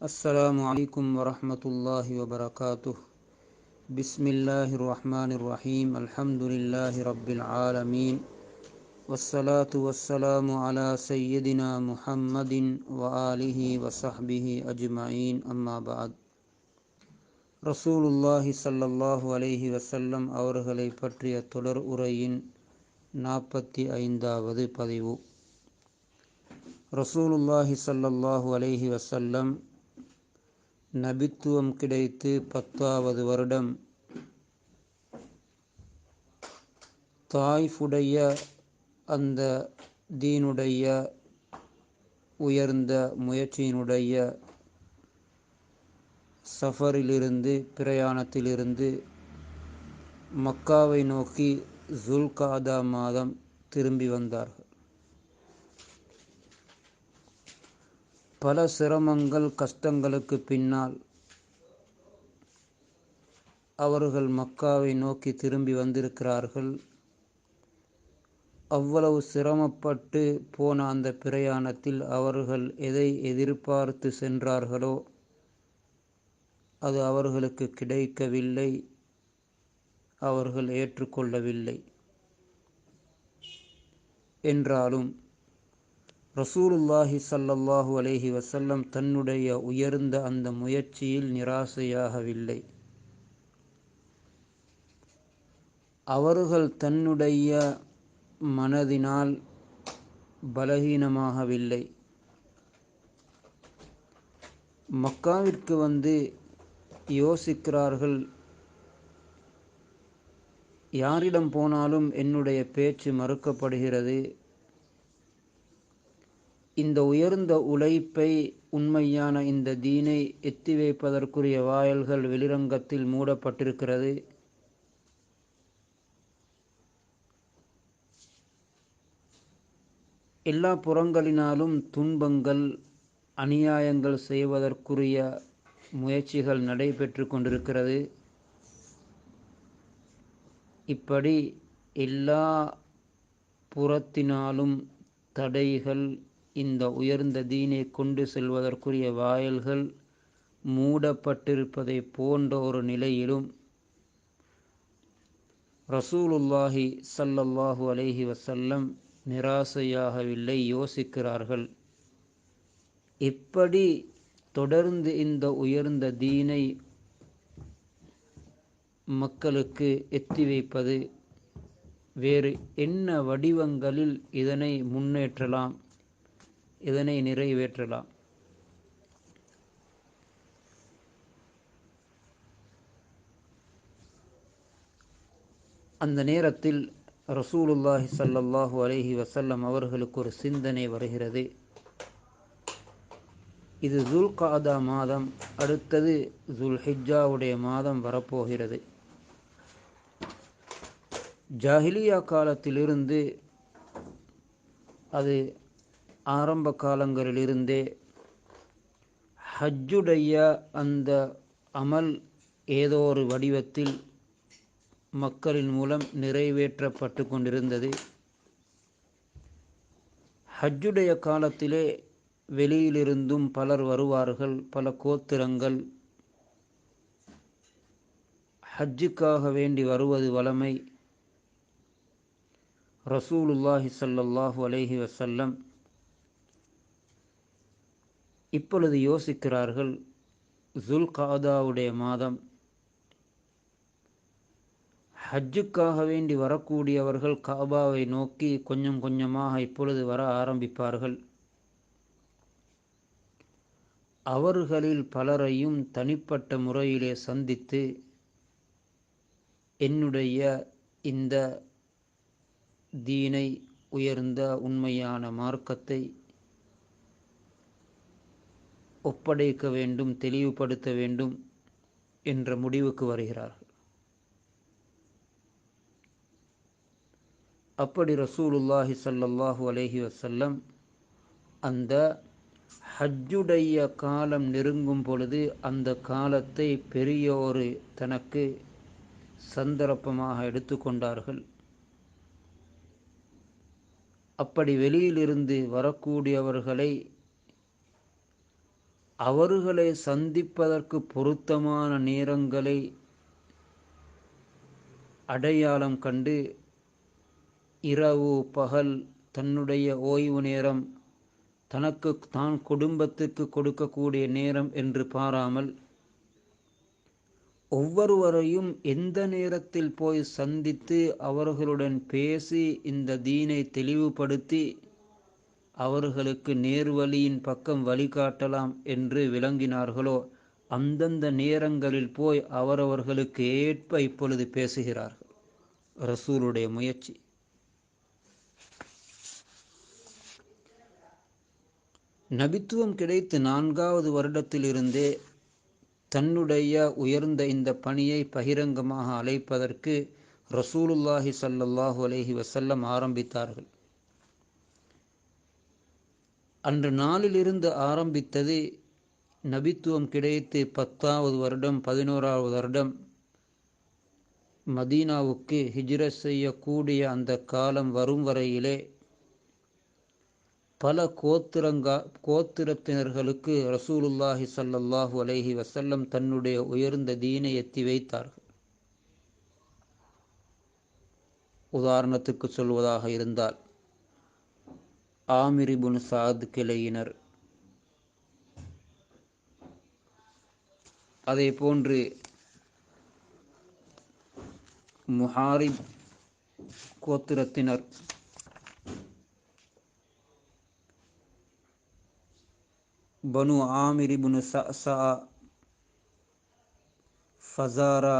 السلام عليكم ورحمة الله وبركاته بسم الله الرحمن الرحيم الحمد لله رب العالمين والصلاة والسلام على سيدنا محمد وآله وصحبه أجمعين أما بعد ரசூலுல்லாஹி ஸல்லல்லாஹு அலைஹி வஸல்லம் அவர்களை பற்றிய தொடர் உரையின் நாற்பத்தி ஐந்தாவது பதிவு ரசூலுல்லாஹி ஸல்லல்லாஹு அலைஹி வஸல்லம் நபித்துவம் கிடைத்து பத்தாவது வருடம். தாய்ஃபுடைய அந்த தீனுடைய உயர்ந்த முயற்சியினுடைய சஃபரிலிருந்து பிரயாணத்திலிருந்து மக்காவை நோக்கி ஜுல்காதா மாதம் திரும்பி வந்தார்கள் பல சிரமங்கள் கஷ்டங்களுக்கு பின்னால் அவர்கள் மக்காவை நோக்கி திரும்பி வந்திருக்கிறார்கள். அவ்வளவு சிரமப்பட்டு போன அந்த பிரயாணத்தில் அவர்கள் எதை எதிர்பார்த்து சென்றார்களோ அது அவர்களுக்கு கிடைக்கவில்லை. அவர்கள் ஏற்றுக்கொள்ளவில்லை. என்றாலும் ரசூலுல்லாஹி சல்லல்லாஹு அலேஹி வசல்லம் தன்னுடைய உயர்ந்த அந்த முயற்சியில் நிராசையாகவில்லை. அவர்கள் தன்னுடைய மனதினால் பலகீனமாகவில்லை. மக்காவிற்கு வந்து யோசிக்கிறார்கள் யாரிடம் போனாலும் என்னுடைய பேச்சு மறுக்கப்படுகிறது இந்த உயர்ந்த உழைப்பை உண்மையான இந்த தீனை எத்தி வைப்பதற்குரிய வாயல்கள் வெளிரங்கத்தில் மூடப்பட்டிருக்கிறது. எல்லா புறங்களினாலும் துன்பங்கள் அநியாயங்கள் செய்வதற்குரிய முயற்சிகள் நடைபெற்று கொண்டிருக்கிறது. இப்படி எல்லா புறத்தினாலும் தடைகள் இந்த உயர்ந்த தீனை கொண்டு செல்வதற்குரிய வாயல்கள் மூடப்பட்டிருப்பதை போன்ற ஒரு நிலையிலும் ரசூலுல்லாஹி சல்லல்லாஹு அலைஹி வசல்லம் நிராசையாகவில்லை யோசிக்கிறார்கள். இப்படி தொடர்ந்து இந்த உயர்ந்த தீனை மக்களுக்கு எத்தி வைப்பது வேறு என்ன வடிவங்களில் இதனை முன்னேற்றலாம்? இதனை நிறைவேற்றலாம். அந்த நேரத்தில் ரசூலுல்லாஹி சல்லல்லாஹு அலஹி வசல்லம் அவர்களுக்கு ஒரு சிந்தனை வருகிறது. இது ஜுல்காதா மாதம் அடுத்தது ஜுல்ஹிஜாவுடைய மாதம் வரப்போகிறது. ஜாஹிலியா காலத்திலிருந்து அது ஆரம்ப காலங்களிலிருந்தே ஹஜ்ஜுடைய அந்த அமல் ஏதோ ஒரு வடிவத்தில் மக்களின் மூலம் நிறைவேற்றப்பட்டு கொண்டிருந்தது. ஹஜ்ஜுடைய காலத்திலே வெளியிலிருந்தும் பலர் வருவார்கள் பல கோத்திரங்கள். ஹஜ்ஜுக்காக வேண்டி வருவது வளமை ரசூலுல்லாஹி சல்லல்லாஹு அலைஹி வசல்லம் இப்பொழுது யோசிக்கிறார்கள் ஜுல்காதாவுடைய மாதம். ஹஜ்ஜுக்காக வேண்டி வரக்கூடியவர்கள் காபாவை நோக்கி கொஞ்சம் கொஞ்சமாக இப்பொழுது வர ஆரம்பிப்பார்கள். அவர்களில் பலரையும் தனிப்பட்ட முறையிலே சந்தித்து என்னுடைய இந்த தீனை உயர்ந்த உண்மையான மார்க்கத்தை ஒப்படைக்க வேண்டும் தெளிவுபடுத்த வேண்டும் என்ற முடிவுக்கு வருகிறார்கள். அப்படி ரசூலுல்லாஹி சல்லல்லாஹு அலஹி வசல்லம் அந்த ஹஜ்ஜுடைய காலம் நெருங்கும் பொழுது அந்த காலத்தை பெரிய ஒரு தனக்கு சந்தர்ப்பமாக எடுத்துக்கொண்டார்கள் அப்படி வெளியிலிருந்து வரக்கூடியவர்களை அவர்களை சந்திப்பதற்கு பொருத்தமான நேரங்களை அடையாளம் கண்டு இரவு பகல் தன்னுடைய ஓய்வு நேரம் தனக்கு தான் குடும்பத்துக்கு கொடுக்கக்கூடிய நேரம் என்று பாராமல் ஒவ்வொருவரையும் எந்த நேரத்தில் போய் சந்தித்து அவர்களுடன் பேசி இந்த தீனை தெளிவுபடுத்தி அவர்களுக்கு நேர்வழியின் பக்கம் வழிகாட்டலாம் என்று விளங்கினார்களோ அந்தந்த நேரங்களில் போய் அவரவர்களுக்கு ஏற்ப இப்பொழுது பேசுகிறார்கள். ரசூலுடைய முயற்சி. நபித்துவம் கிடைத்து நான்காவது வருடத்திலிருந்தே தன்னுடைய உயர்ந்த இந்த பணியை பகிரங்கமாக அழைப்பதற்கு ரசூலுல்லாஹி சல்லாஹூ அலஹி வசல்லம் ஆரம்பித்தார்கள். அன்று நாளிலிருந்து ஆரம்பித்தது நபித்துவம் கிடைத்து பத்தாவது வருடம் பதினோராவது வருடம். மதீனாவுக்கு ஹிஜ்ரத் செய்யக்கூடிய அந்த காலம் வரும் வரையிலே பல கோத்திரங்கா கோத்திரத்தினர்களுக்கு ரசூலுல்லாஹி சல்லல்லாஹு அலைஹி வசல்லம் தன்னுடைய உயர்ந்த தீனை எத்தி வைத்தார்கள். உதாரணத்துக்கு சொல்வதாக இருந்தால் ஆமிரிபுன் சாத் கிளையினர். அதே போன்று முஹாரிப் கோத்திரத்தினர். பனு ஆமிரிபுனு சா Fazara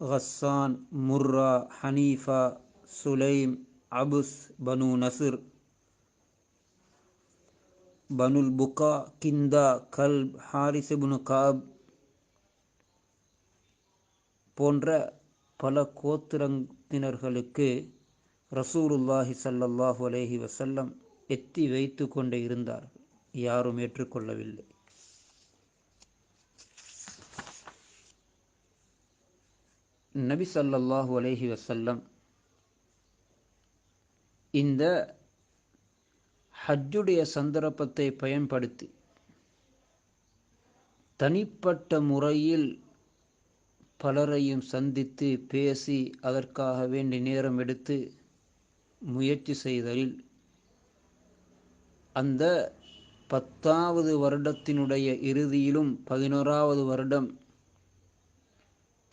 Hassan Murra Hanifa Sulaym Abs Banu Nasr. Banul புகா Kinda Kalb Harith ibn Ka'b போன்ற பல கோத்திரத்தினர்களுக்கு ரசூலுல்லாஹி சல்லல்லாஹு அலேஹி வசல்லம் எத்தி வைத்து கொண்டே இருந்தார். யாரும் ஏற்றுக்கொள்ளவில்லை. நபி சல்லல்லாஹு அலேஹி வசல்லம் இந்த ஹஜ்ஜுடைய சந்தர்ப்பத்தை பயன்படுத்தி தனிப்பட்ட முறையில் பலரையும் சந்தித்து பேசி அதற்காக வேண்டி நேரம் எடுத்து முயற்சி செய்தலில் அந்த பத்தாவது வருடத்தினுடைய இறுதியிலும் பதினோராவது வருடம்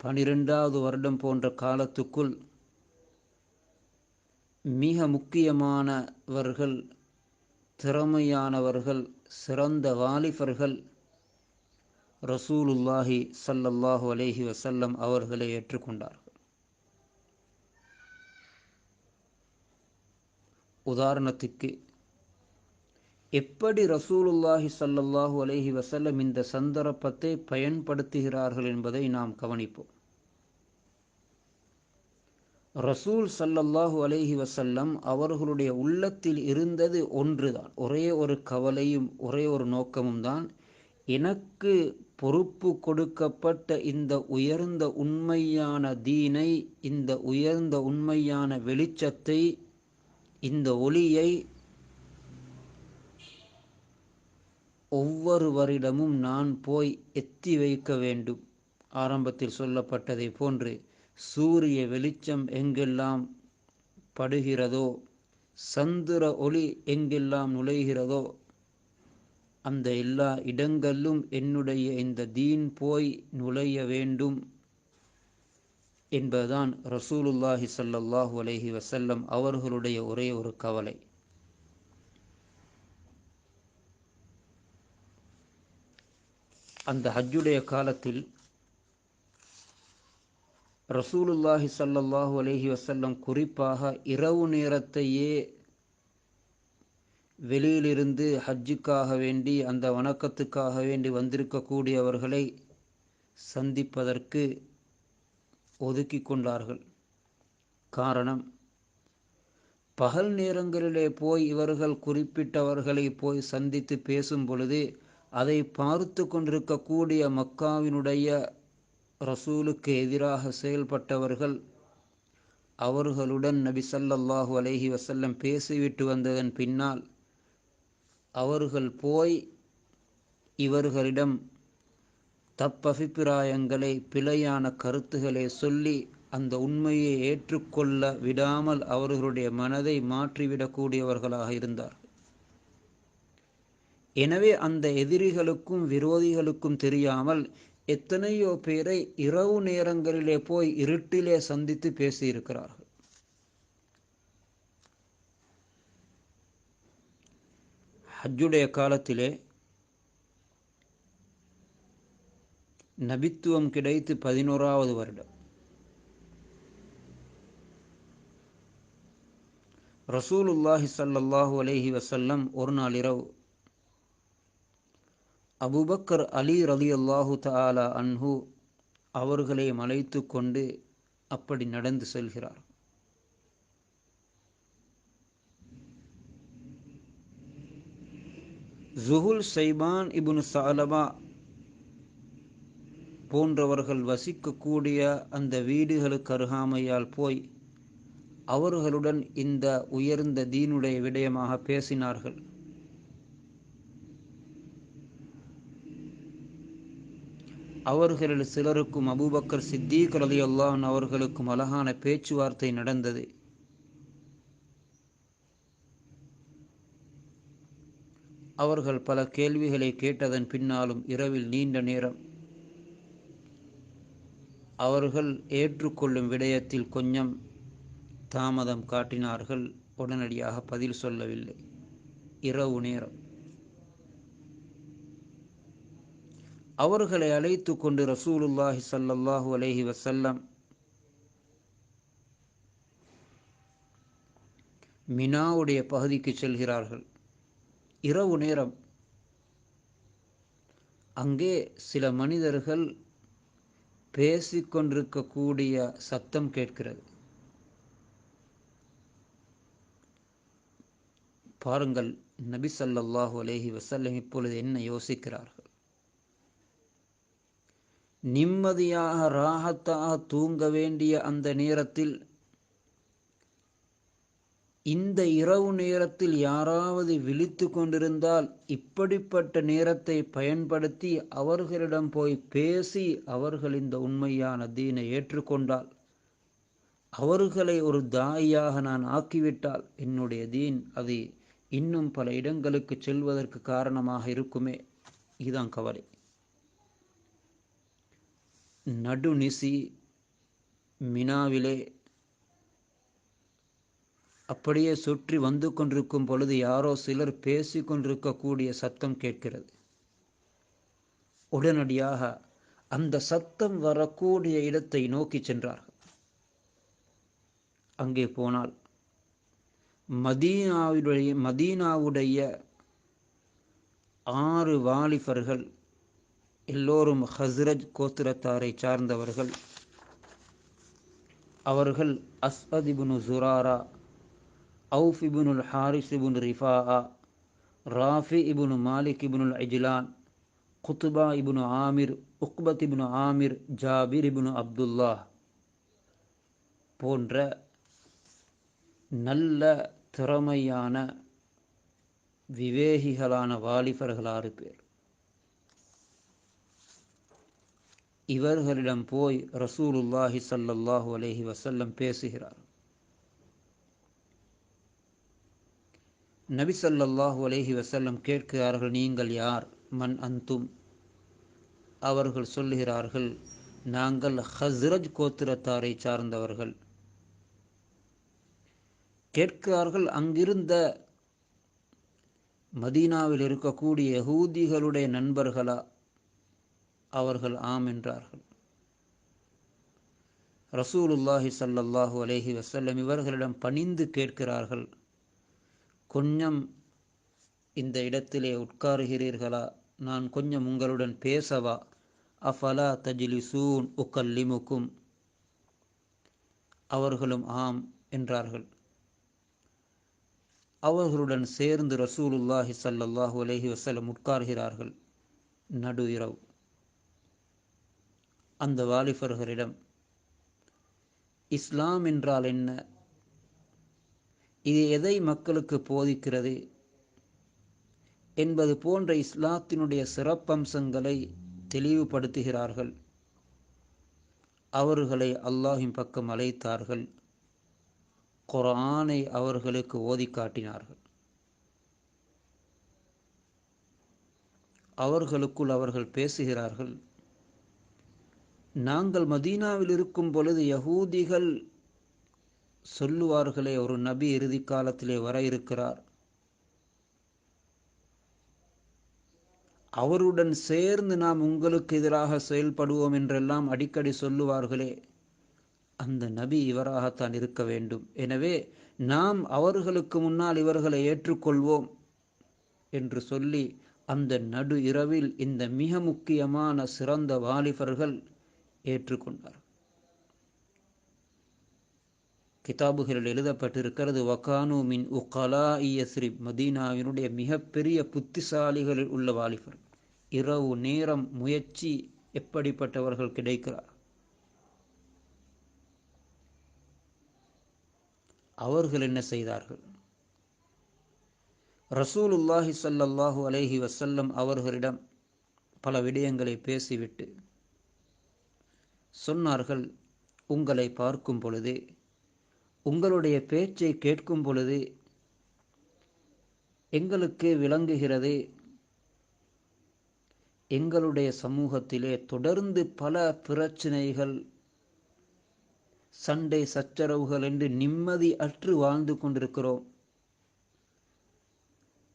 பனிரெண்டாவது வருடம் போன்ற காலத்துக்குள் மிக முக்கியமானவர்கள் திறமையானவர்கள் சிறந்த வாலிபர்கள் ரசூலுல்லாஹி சல்லல்லாஹு அலேஹி வசல்லம் அவர்களை ஏற்றுக்கொண்டார்கள். உதாரணத்துக்கு எப்படி ரசூலுல்லாஹி சல்லல்லாஹு அலேஹி வசல்லம் இந்த சந்தர்ப்பத்தை பயன்படுத்துகிறார்கள் என்பதை நாம் கவனிப்போம். ரசூல் சல்லல்லாஹு அலேஹி வசல்லம் அவர்களுடைய உள்ளத்தில் இருந்தது ஒன்றுதான். ஒரே ஒரு கவலையும் ஒரே ஒரு நோக்கமும் தான். எனக்கு பொறுப்பு கொடுக்கப்பட்ட இந்த உயர்ந்த உண்மையான தீனை இந்த உயர்ந்த உண்மையான வெளிச்சத்தை இந்த ஒளியை ஒவ்வொருவரிடமும் நான் போய் எத்தி வைக்க வேண்டும். ஆரம்பத்தில் சொல்லப்பட்டதை போன்று சூரிய வெளிச்சம் எங்கெல்லாம் படுகிறதோ சந்திர ஒளி எங்கெல்லாம் நுழைகிறதோ அந்த எல்லா இடங்களிலும் என்னுடைய இந்த தீன் போய் நுழைய வேண்டும் என்பதுதான் ரசூலுல்லாஹி சல்லாஹூ அலஹி வசல்லம் அவர்களுடைய ஒரே ஒரு கவலை. அந்த ஹஜ்ஜுடைய காலத்தில் ரசூலுல்லாஹி சல்லாஹூ அலஹி வசல்லம் குறிப்பாக இரவு நேரத்தையே வெளியிலிருந்து ஹஜ்ஜுக்காக வேண்டி அந்த வணக்கத்துக்காக வேண்டி வந்திருக்கக்கூடியவர்களை சந்திப்பதற்கு ஒதுக்கி கொண்டார்கள். காரணம் பகல் நேரங்களிலே போய் இவர்கள் குறிப்பிட்டவர்களை போய் சந்தித்து பேசும் பொழுது அதை பார்த்து கொண்டிருக்கக்கூடிய மக்காவினுடைய ரசூலுக்கு எதிராக செயல்பட்டவர்கள் அவர்களுடன் நபி சல்லல்லாஹு அலஹி வசல்லம் பேசிவிட்டு வந்ததன் பின்னால் அவர்கள் போய் இவர்களிடம் தப்பபிப்பிராயங்களை பிழையான கருத்துக்களை சொல்லி அந்த உண்மையை ஏற்றுக்கொள்ள விடாமல் அவர்களுடைய மனதை மாற்றிவிடக்கூடியவர்களாக இருந்தார். எனவே அந்த எதிரிகளுக்கும் விரோதிகளுக்கும் தெரியாமல் எத்தனையோ பேரை இரவு நேரங்களிலே போய் இருட்டிலே சந்தித்து பேசியிருக்கிறார்கள். ஹஜ்ஜுடைய காலத்திலே நபித்துவம் கிடைத்து பதினோராவது வருடம். ரசூலுல்லாஹி சல்லல்லாஹு அலேஹி வசல்லம் ஒரு நாள் இரவு அபுபக்கர் அலி ரலி அல்லாஹு தாலா அன்ஹு அவர்களை மலைத்து கொண்டு அப்படி நடந்து செல்கிறார். ஜுஹுல் சைபான் இபுன் சாலபா போன்றவர்கள் வசிக்கக்கூடிய அந்த வீடுகளுக்கு அருகாமையால் போய் அவர்களுடன் இந்த உயர்ந்த தீனுடைய விடயமாக பேசினார்கள். அவர்களில் சிலருக்கும் அபூபக்கர் சித்தீக் ரலி அவர்களுக்கும் அழகான பேச்சுவார்த்தை நடந்தது. அவர்கள் பல கேள்விகளை கேட்டதன் பின்னாலும் இரவில் நீண்ட நேரம் அவர்கள் ஏற்றுக்கொள்ளும் விடயத்தில் கொஞ்சம் தாமதம் காட்டினார்கள். உடனடியாக பதில் சொல்லவில்லை. இரவு நேரம். அவர்களை அழைத்து கொண்டு ரசூலுல்லாஹி சல்லல்லாஹு அலஹி வசல்லம் மினாவுடைய பகுதிக்கு செல்கிறார்கள். இரவு நேரம் அங்கே சில மனிதர்கள் பேசிக்கொண்டிருக்கக்கூடிய சத்தம் கேட்கிறது. பாருங்கள் நபி சல்லாஹூ அலேஹி வசல்லம் இப்பொழுது என்ன யோசிக்கிறார்கள்? நிம்மதியாக ராகத்தாக தூங்க வேண்டிய அந்த நேரத்தில் இந்த இரவு நேரத்தில் யாராவது விழித்து கொண்டிருந்தால் இப்படிப்பட்ட நேரத்தை பயன்படுத்தி அவர்களிடம் போய் பேசி அவர்கள் இந்த உண்மையான தீனை ஏற்றுக்கொண்டால் அவர்களை ஒரு தாயாக நான் ஆக்கிவிட்டால் என்னுடைய தீன் அது இன்னும் பல இடங்களுக்கு செல்வதற்கு காரணமாக இருக்குமே. இதுதான் கவலை. நடுநிசி மினாவிலே அப்படியே சுற்றி வந்து கொண்டிருக்கும் பொழுது யாரோ சிலர் பேசி கொண்டிருக்கக்கூடிய சத்தம் கேட்கிறது. உடனடியாக அந்த சத்தம் வரக்கூடிய இடத்தை நோக்கி சென்றார்கள். அங்கே போனால் மதீனாவுடைய மதீனாவுடைய ஆறு வாலிபர்கள் எல்லோரும் ஹஸ்ரஜ் கோத்திரத்தாரை சார்ந்தவர்கள். அவர்கள் அஸ்வதிபுனு ஜுராரா அவுஃப் இபுனுல் ஹாரிஸ் இபுன் ரிஃபா ராஃபி இபுனு மாலிக் இபுனுல் அஜிலான் குத்துபா இபுனு ஆமிர் உக்பத் இபுனு ஆமிர் ஜாபிர் இபுனு அப்துல்லா போன்ற நல்ல திறமையான விவேகிகளான வாலிபர்களாறு பேர். இவர்களிடம் போய் ரசூலுல்லாஹி சல்லல்லாஹு அலஹி வசல்லம் பேசுகிறார். நபி சல்லல்லாஹு அலஹி வசல்லம் கேட்கிறார்கள் நீங்கள் யார்? மன் அந்தும் அவர்கள் சொல்லுகிறார்கள் நாங்கள் ஹஸ்ரஜ் கோத்திரத்தாரை சார்ந்தவர்கள். கேட்கிறார்கள் அங்கிருந்த மதீனாவில் இருக்கக்கூடிய யகூதிகளுடைய நண்பர்களா? அவர்கள் ஆம் என்றார்கள். ரசூலுல்லாஹி சல்லல்லாஹு அலேஹி வசல்லம் இவர்களிடம் பணிந்து கேட்கிறார்கள் கொஞ்சம் இந்த இடத்திலே உட்காருகிறீர்களா? நான் கொஞ்சம் உங்களுடன் பேசவா? அஃபலா தஜிலிசூன் உக்கல்லிமுக்கும் அவர்களும் ஆம் என்றார்கள். அவர்களுடன் சேர்ந்து ரசூலுல்லாஹி சல்லல்லாஹு அலைஹி வசல்லம் உட்கார்கிறார்கள். நடு இரவு. அந்த வாலிபர்களிடம் இஸ்லாம் என்றால் என்ன? இது எதை மக்களுக்கு போதிக்கிறது? என்பது போன்ற இஸ்லாத்தினுடைய சிறப்பம்சங்களை தெளிவுபடுத்துகிறார்கள். அவர்களை அல்லாஹின் பக்கம் அழைத்தார்கள். குரானை அவர்களுக்கு ஓதி காட்டினார்கள். அவர்களுக்குள் அவர்கள் பேசுகிறார்கள். நாங்கள் மதீனாவில் இருக்கும் பொழுது யகூதிகள் சொல்லுவார்களே ஒரு நபி இறுதி காலத்திலே வர இருக்கிறார். அவருடன் சேர்ந்து நாம் உங்களுக்கு எதிராக செயல்படுவோம் என்றெல்லாம் அடிக்கடி சொல்லுவார்களே. அந்த நபி இவராகத்தான் இருக்க வேண்டும். எனவே நாம் அவர்களுக்கு முன்னால் இவர்களை ஏற்றுக்கொள்வோம் என்று சொல்லி அந்த நடு இரவில் இந்த மிக முக்கியமான சிறந்த வாலிபர்கள் ஏற்றுக்கொண்டார். கிதாபுகளில் எழுதப்பட்டிருக்கிறது வகானுமின் மின் கலா இயஸ்ரிப் மதீனாவினுடைய மிகப்பெரிய புத்திசாலிகளில் உள்ள வாலிபர். இரவு நேரம் முயற்சி எப்படிப்பட்டவர்கள் கிடைக்கிறார்? அவர்கள் என்ன செய்தார்கள்? ரசூலுல்லாஹி சல்லல்லாஹு அலைஹி வசல்லம் அவர்களிடம் பல விடயங்களை பேசிவிட்டு சொன்னார்கள் உங்களை பார்க்கும் பொழுது உங்களுடைய பேச்சை கேட்கும் பொழுது எங்களுக்கு விளங்குகிறது எங்களுடைய சமூகத்திலே தொடர்ந்து பல பிரச்சனைகள் சண்டை சச்சரவுகள் என்று நிம்மதி அற்று வாழ்ந்து கொண்டிருக்கிறோம்.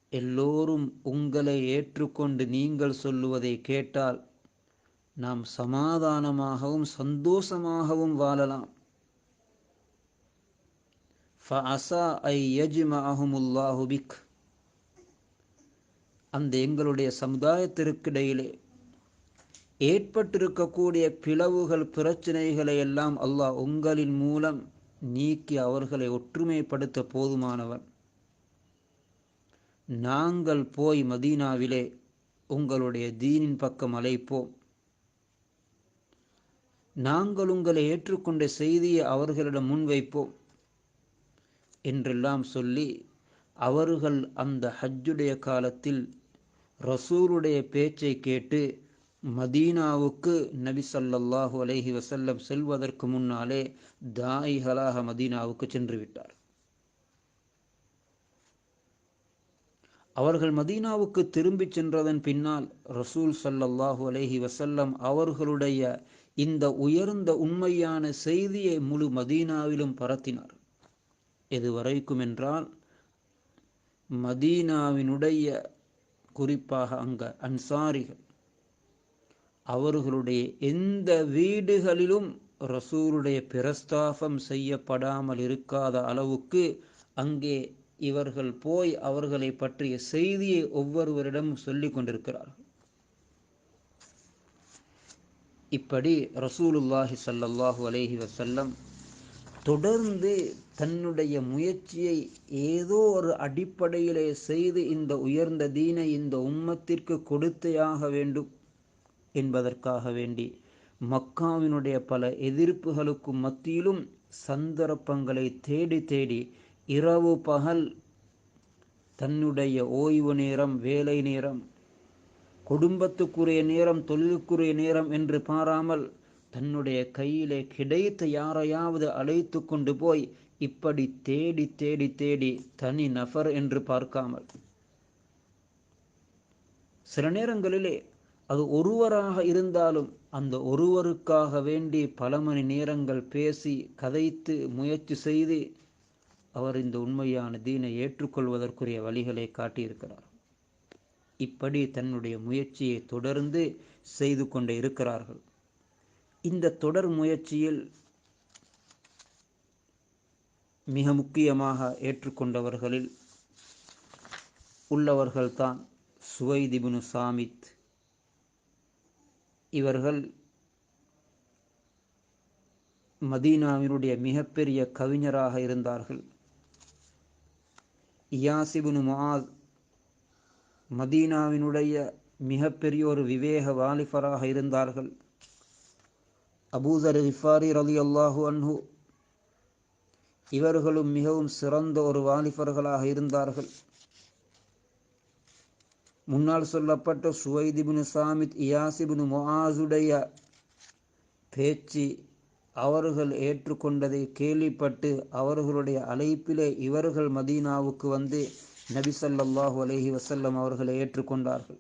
எல்லோரும் உங்களை ஏற்றுக்கொண்டு நீங்கள் சொல்லுவதை கேட்டால் நாம் சமாதானமாகவும் சந்தோஷமாகவும் வாழலாம். ஐ பிக். அந்த எங்களுடைய சமுதாயத்திற்கிடையிலே ஏற்பட்டிருக்கக்கூடிய பிளவுகள் பிரச்சனைகளை எல்லாம் அல்லாஹ் உங்களின் மூலம் நீக்கி அவர்களை ஒற்றுமைப்படுத்த போதுமானவன் நாங்கள் போய் மதீனாவிலே உங்களுடைய தீனின் பக்கம் அழைப்போம். நாங்கள் உங்களை ஏற்றுக்கொண்ட செய்தியை அவர்களிடம் முன்வைப்போம் என்றெல்லாம் சொல்லி அவர்கள் அந்த ஹஜ்ஜுடைய காலத்தில் ரசூலுடைய பேச்சை கேட்டு மதீனாவுக்கு நபி சல்லல்லாஹு அலஹி வசல்லம் செல்வதற்கு முன்னாலே தாயிகளாக மதீனாவுக்கு சென்று விட்டார். அவர்கள் மதீனாவுக்கு திரும்பிச் சென்றதன் பின்னால் ரசூல் சல்லல்லாஹு அலைஹி வசல்லம் அவர்களுடைய இந்த உயர்ந்த உண்மையான செய்தியை முழு மதீனாவிலும் பரத்தினார். எதுவரைக்கும் என்றால் மதீனாவினுடைய குறிப்பாக அங்க அன்சாரிகள் அவர்களுடைய எந்த வீடுகளிலும் ரசூலுடைய பிரஸ்தாபம் செய்யப்படாமல் இருக்காத அளவுக்கு அங்கே இவர்கள் போய் அவர்களை பற்றிய செய்தியை ஒவ்வொருவரிடமும் சொல்லிக் கொண்டிருக்கிறார்கள். இப்படி ரசூலுல்லாஹி சல்லல்லாஹு அலேஹி வசல்லம் தொடர்ந்து தன்னுடைய முயற்சியை ஏதோ ஒரு அடிப்படையிலே செய்து இந்த உயர்ந்த தீனை இந்த உம்மத்திற்கு கொடுத்தையாக வேண்டும் என்பதற்காக வேண்டி மக்காவினுடைய பல எதிர்ப்புகளுக்கும் மத்தியிலும் சந்தர்ப்பங்களை தேடி தேடி இரவு பகல் தன்னுடைய ஓய்வு நேரம் வேலை நேரம் குடும்பத்துக்குரிய நேரம் தொழிலுக்குரிய நேரம் என்று பாராமல் தன்னுடைய கையிலே கிடைத்த யாரையாவது அழைத்து கொண்டு போய் இப்படி தேடி தேடி தேடி தனி நபர் என்று பார்க்காமல். சில நேரங்களிலே அது ஒருவராக இருந்தாலும் அந்த ஒருவருக்காக வேண்டி பல மணி நேரங்கள் பேசி கதைத்து முயற்சி செய்து அவர் இந்த உண்மையான தீனை ஏற்றுக்கொள்வதற்குரிய வழிகளை காட்டியிருக்கிறார். இப்படி தன்னுடைய முயற்சியை தொடர்ந்து செய்து கொண்டே இருக்கிறார்கள். இந்த தொடர் முயற்சியில் மிக முக்கியமாக ஏற்றுக்கொண்டவர்களில் உள்ளவர்கள்தான் சுவைதிபுனு சாமித். இவர்கள் மதீனாவினுடைய மிகப்பெரிய கவிஞராக இருந்தார்கள். இயாசிபுனு முஆத் மதீனாவினுடைய மிகப்பெரிய ஒரு விவேக வாலிபராக இருந்தார்கள். அபூதர் ஹிஃபாரி ரலி அல்லாஹு அன்ஹு இவர்களும் மிகவும் சிறந்த ஒரு வாலிபர்களாக இருந்தார்கள். முன்னால் சொல்லப்பட்ட சுவைதிபின் சாமித் இயாசிபின் மொஆசுடைய பேச்சு அவர்கள் ஏற்றுக்கொண்டதை கேள்விப்பட்டு அவர்களுடைய அழைப்பிலே இவர்கள் மதீனாவுக்கு வந்து நபி சல்லாஹூ அலஹி வசல்லம் அவர்களை ஏற்றுக்கொண்டார்கள்.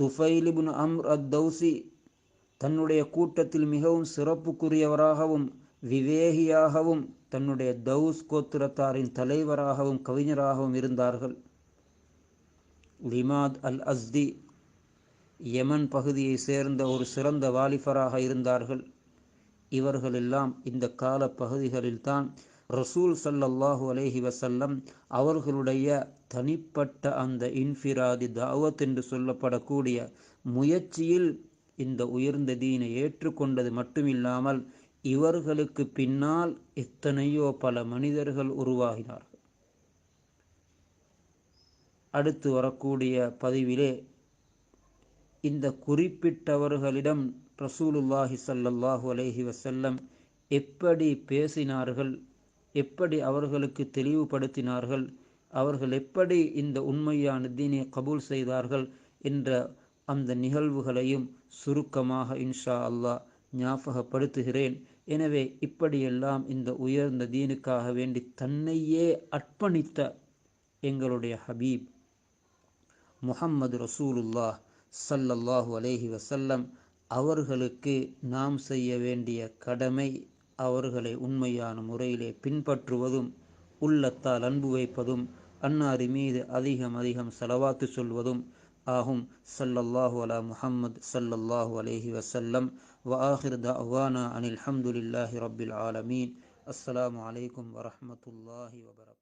துஃபைலிபுன் அம்ர் அத் தௌசி தன்னுடைய கூட்டத்தில் மிகவும் சிறப்புக்குரியவராகவும் விவேகியாகவும் தன்னுடைய தௌஸ் கோத்திரத்தாரின் தலைவராகவும் கவிஞராகவும் இருந்தார்கள். லிமாத் அல் அஸ்தி யமன் பகுதியை சேர்ந்த ஒரு சிறந்த வாலிபராக இருந்தார்கள். இவர்களெல்லாம் இந்த கால பகுதிகளில்தான் ரசூல் சல்லல்லாஹு அலைஹி வசல்லம் அவர்களுடைய தனிப்பட்ட அந்த இன்ஃபிராதி தாவத் என்று சொல்லப்படக்கூடிய முயற்சியில் இந்த உயர்ந்த தீனை ஏற்றுக்கொண்டது மட்டுமில்லாமல் இவர்களுக்கு பின்னால் எத்தனையோ பல மனிதர்கள் உருவாகினார்கள். அடுத்து வரக்கூடிய பதிவிலே இந்த குறிப்பிட்டவர்களிடம் ரசூலுல்லாஹி சல்லல்லாஹு அலைஹி வசல்லம் எப்படி பேசினார்கள் எப்படி அவர்களுக்கு தெளிவுபடுத்தினார்கள்? அவர்கள் எப்படி இந்த உண்மையான தீனை கபூல் செய்தார்கள்? என்ற அந்த நிகழ்வுகளையும் சுருக்கமாக இன்ஷா அல்லாஹ் ஞாபகப்படுத்துகிறேன். எனவே இப்படியெல்லாம் இந்த உயர்ந்த தீனுக்காக வேண்டி தன்னையே அர்ப்பணித்த எங்களுடைய ஹபீப் முஹம்மது ரசூலுல்லாஹ் சல்லல்லாஹு அலேஹி வசல்லம் அவர்களுக்கு நாம் செய்ய வேண்டிய கடமை அவர்களை உண்மையான முறையிலே பின்பற்றுவதும் உள்ளத்தால் அன்பு வைப்பதும் அன்னாரி மீது அதிகம் அதிகம் செலவாத்து சொல்வதும் ஆகும். சல்லல்லாஹு அலா முஹம்மது சல்லல்லாஹு அலேஹி வசல்லம் வ ஆஹிர் அவானா அனில் ஹம்துலில்லாஹி ரபில் ஆலமீன். அஸ்லாம் வலைக்கம் வரமத்துல்லாஹி வபரகாத்துஹு